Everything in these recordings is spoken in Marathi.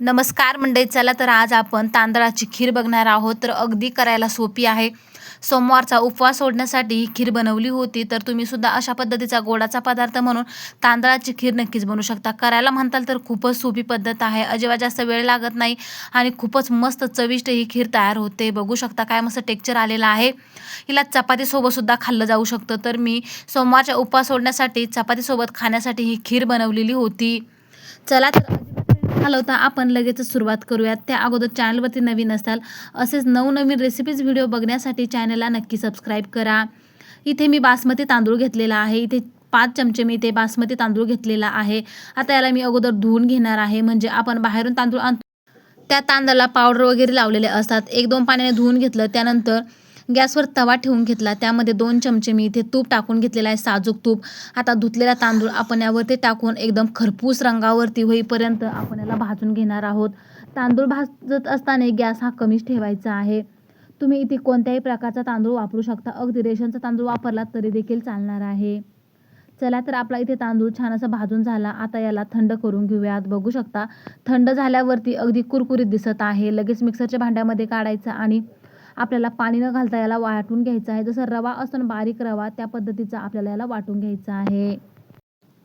नमस्कार मंडळी चला तर आज आपण तांदळाची खीर बघणार आहोत. तर अगदी करायला सोपी आहे. सोमवारचा उपवास सोडण्यासाठी ही खीर बनवली होती. तर तुम्ही सुद्धा अशा पद्धतीचा गोडाचा पदार्थ म्हणून तांदळाची खीर नक्कीच बनवू शकता. करायला म्हणताल तर खूपच सोपी पद्धत आहे. अजिबात जास्त वेळ लागत नाही आणि खूपच मस्त चविष्ट ही खीर तयार होते. बघू शकता काय मस्त टेक्चर आलेलं आहे. हिला चपातीसोबत सुद्धा खाल्लं जाऊ शकतं. तर मी सोमवारच्या उपवास सोडण्यासाठी चपातीसोबत खाण्यासाठी ही खीर बनवलेली होती. चला तर हलवता आपण लगेचच सुरुवात करूयात. त्या अगोदर चॅनलवरती नवीन असाल असेच नवनवीन रेसिपीज व्हिडिओ बघण्यासाठी चॅनलला नक्की सबस्क्राईब करा. इथे मी बासमती तांदूळ घेतलेला आहे. इथे पाच चमचे मी इथे बासमती तांदूळ घेतलेला आहे. आता याला मी अगोदर धुवून घेणार आहे. म्हणजे आपण बाहेरून तांदूळ आणतो. त्या तांदळाला पावडर वगैरे लावलेले असतात. एक दोन पाण्याने धुवून घेतलं. त्यानंतर गॅसवर तवा ठेवून घेतला. त्यामध्ये दोन चमचे मी इथे तूप टाकून घेतलेला आहे साजूक तूप. आता धुतलेला तांदूळ आपण यावरती टाकून एकदम खरपूस रंगावरती होईपर्यंत आपण याला भाजून घेणार आहोत. तांदूळ भाजत असताना गॅस हा कमीच ठेवायचा आहे. तुम्ही इथे कोणत्याही प्रकारचा तांदूळ वापरू शकता. अगदी रेशनचा तांदूळ वापरला तरी देखील चालणार आहे. चला तर आपला इथे तांदूळ छान असा भाजून झाला. आता याला थंड करून घेऊयात. बघू शकता थंड झाल्यावरती अगदी कुरकुरीत दिसत आहे. लगेच मिक्सरच्या भांड्यामध्ये काढायचं आणि आपल्याला पाणी न घालता याला वाटून घ्यायचं आहे. जसं रवा असतो ना बारीक रवा त्या पद्धतीचा आपल्याला याला वाटून घ्यायचा आहे.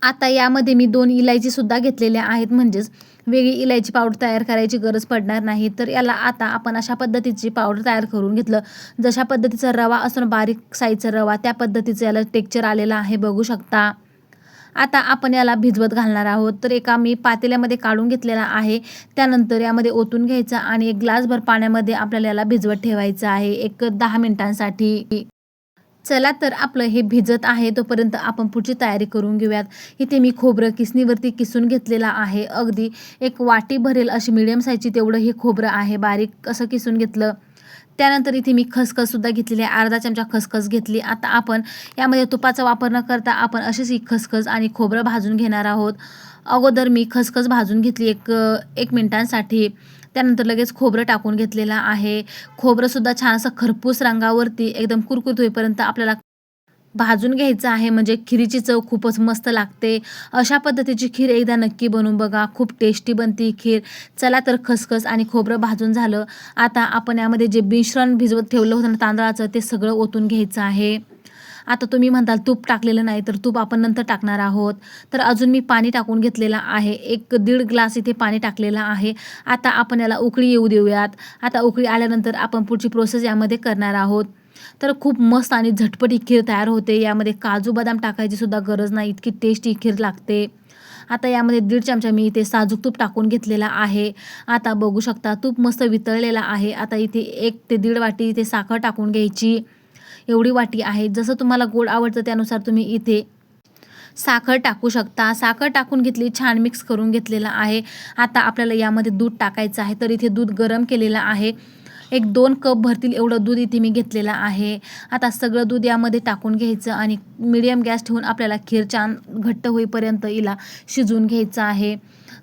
आता यामध्ये मी दोन इलायचीसुद्धा घेतलेल्या आहेत. म्हणजेच वेगळी इलायची पावडर तयार करायची गरज पडणार नाही. तर याला आता आपण अशा पद्धतीची पावडर तयार करून घेतलं. जशा पद्धतीचा रवा असतो ना बारीक साईजचा रवा त्या पद्धतीचं याला टेक्चर आलेलं आहे. बघू शकता. आता आपण याला भिजवत घालणार आहोत. तर एका मी पातेल्यामध्ये काढून घेतलेला आहे. त्यानंतर यामध्ये ओतून घ्यायचा आणि एक ग्लासभर पाण्यामध्ये आपल्याला याला भिजवत ठेवायचं आहे. एक दहा मिनिटांसाठी. चला तर आपलं हे भिजत आहे. तोपर्यंत आपण पुढची तयारी करून घेऊयात. इथे मी खोबरं किसणीवरती किसून घेतलेलं आहे. अगदी एक वाटी भरेल अशी मिडियम साईजची तेवढं हे खोबरं आहे. बारीक असं किसून घेतलं. त्यानंतर इथे मी खसखससुद्धा घेतलेली आहे. अर्धा चमचा खसखस घेतली. आता आपण यामध्ये तुपाचा वापर न करता आपण अशीच ही खसखस आणि खोबरं भाजून घेणार आहोत. अगोदर मी खसखस भाजून घेतली एक एक मिनिटांसाठी. त्यानंतर लगेच खोबरं टाकून घेतलेलं आहे. खोबरंसुद्धा छान असं खरपूस रंगावरती एकदम कुरकुरीत होईपर्यंत आपल्याला भाजून घ्यायचं आहे. म्हणजे खिरीची चव खूपच मस्त लागते. अशा पद्धतीची खीर एकदा नक्की बनवून बघा. खूप टेस्टी बनते खीर. चला तर खसखस आणि खोबरं भाजून झालं. आता आपण यामध्ये जे मिश्रण भिजवत ठेवलं होतं ना तांदळाचं ते सगळं ओतून घ्यायचं आहे. आता तुम्ही म्हणताल तूप टाकलेलं नाही तर तूप आपण नंतर टाकणार आहोत. तर अजून मी पाणी टाकून घेतलेलं आहे. एक दीड ग्लास इथे पाणी टाकलेलं आहे. आता आपण याला उकळी येऊ देऊयात. आता उकळी आल्यानंतर आपण पुढची प्रोसेस यामध्ये करणार आहोत. तर खूप मस्त आणि झटपट ही खीर तयार होते. यामध्ये काजू बदाम टाकायची सुद्धा गरज नाही. इतकी टेस्टी खीर लागते. आता यामध्ये दीड चमचा मी इथे साजूक तूप टाकून घेतलेला आहे. आता बघू शकता तूप मस्त वितळलेला आहे. आता इथे एक ते दीड वाटी इथे साखर टाकून घ्यायची. एवढी वाटी आहे. जसं तुम्हाला गोड आवडतं त्यानुसार तुम्ही इथे साखर टाकू शकता. साखर टाकून घेतली छान मिक्स करून घेतलेलं आहे. आता आपल्याला यामध्ये दूध टाकायचं आहे. तर इथे दूध गरम केलेलं आहे. एक दोन कप भरतील एवढं दूध इथे मी घेतलेलं आहे. आता सगळं दूध यामध्ये टाकून घ्यायचं आणि मिडियम गॅस ठेवून आपल्याला खीर छान घट्ट होईपर्यंत हिला शिजवून घ्यायचं आहे.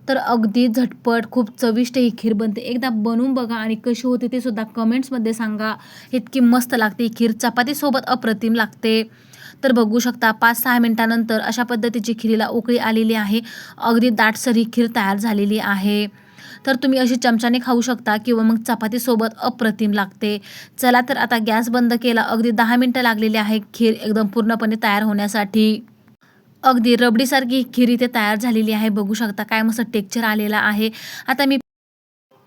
तर अगदी झटपट खूप चविष्ट ही खीर बनते. एकदा बनवून बघा आणि कशी होते ते सुद्धा कमेंट्समध्ये सांगा. इतकी मस्त लागते ही खीर. चपातीसोबत अप्रतिम लागते. तर बघू शकता पाच सहा मिनटानंतर अशा पद्धतीची खिरीला उकळी आलेली आहे. अगदी दाटसर ही खीर तयार झालेली आहे. तर तुम्ही अशी चमच्याने खाऊ शकता किंवा मग चपातीसोबत अप्रतिम लागते. चला तर आता गॅस बंद केला. अगदी दहा मिनटं लागलेली आहे. खीर एकदम पूर्णपणे तयार होण्यासाठी. अगदी रबडीसारखी खीर इथे तयार झालेली आहे. बघू शकता काय मस्त टेक्चर आलेला आहे. आता मी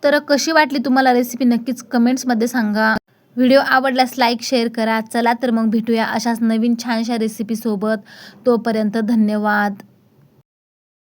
तर कशी वाटली तुम्हाला रेसिपी नक्कीच कमेंट्समध्ये सांगा. व्हिडिओ आवडल्यास लाईक शेअर करा. चला तर मग भेटूया अशाच नवीन छानशा रेसिपीसोबत तोपर्यंत धन्यवाद.